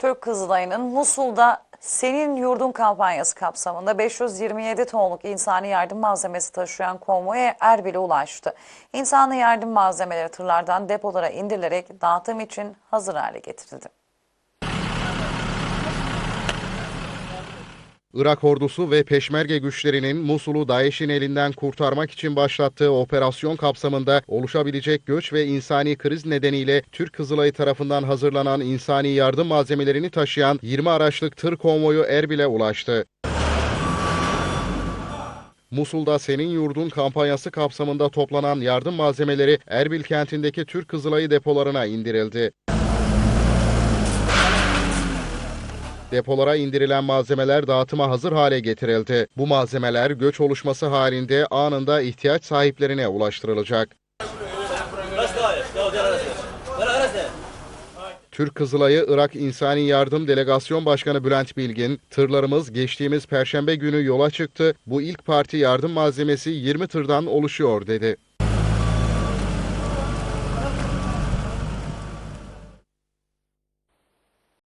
Türk Kızılayı'nın Musul'da Senin Yurdun kampanyası kapsamında 527 tonluk insani yardım malzemesi taşıyan konvoya Erbil'e ulaştı. İnsani yardım malzemeleri tırlardan depolara indirilerek dağıtım için hazır hale getirildi. Irak ordusu ve peşmerge güçlerinin Musul'u DAEŞ'in elinden kurtarmak için başlattığı operasyon kapsamında oluşabilecek göç ve insani kriz nedeniyle Türk Kızılayı tarafından hazırlanan insani yardım malzemelerini taşıyan 20 araçlık tır konvoyu Erbil'e ulaştı. Musul'da Senin Yurdun kampanyası kapsamında toplanan yardım malzemeleri Erbil kentindeki Türk Kızılayı depolarına indirildi. Depolara indirilen malzemeler dağıtıma hazır hale getirildi. Bu malzemeler göç oluşması halinde anında ihtiyaç sahiplerine ulaştırılacak. Türk Kızılayı Irak İnsani Yardım Delegasyon Başkanı Bülent Bilgin, tırlarımız geçtiğimiz perşembe günü yola çıktı. Bu ilk parti yardım malzemesi 20 tırdan oluşuyor dedi.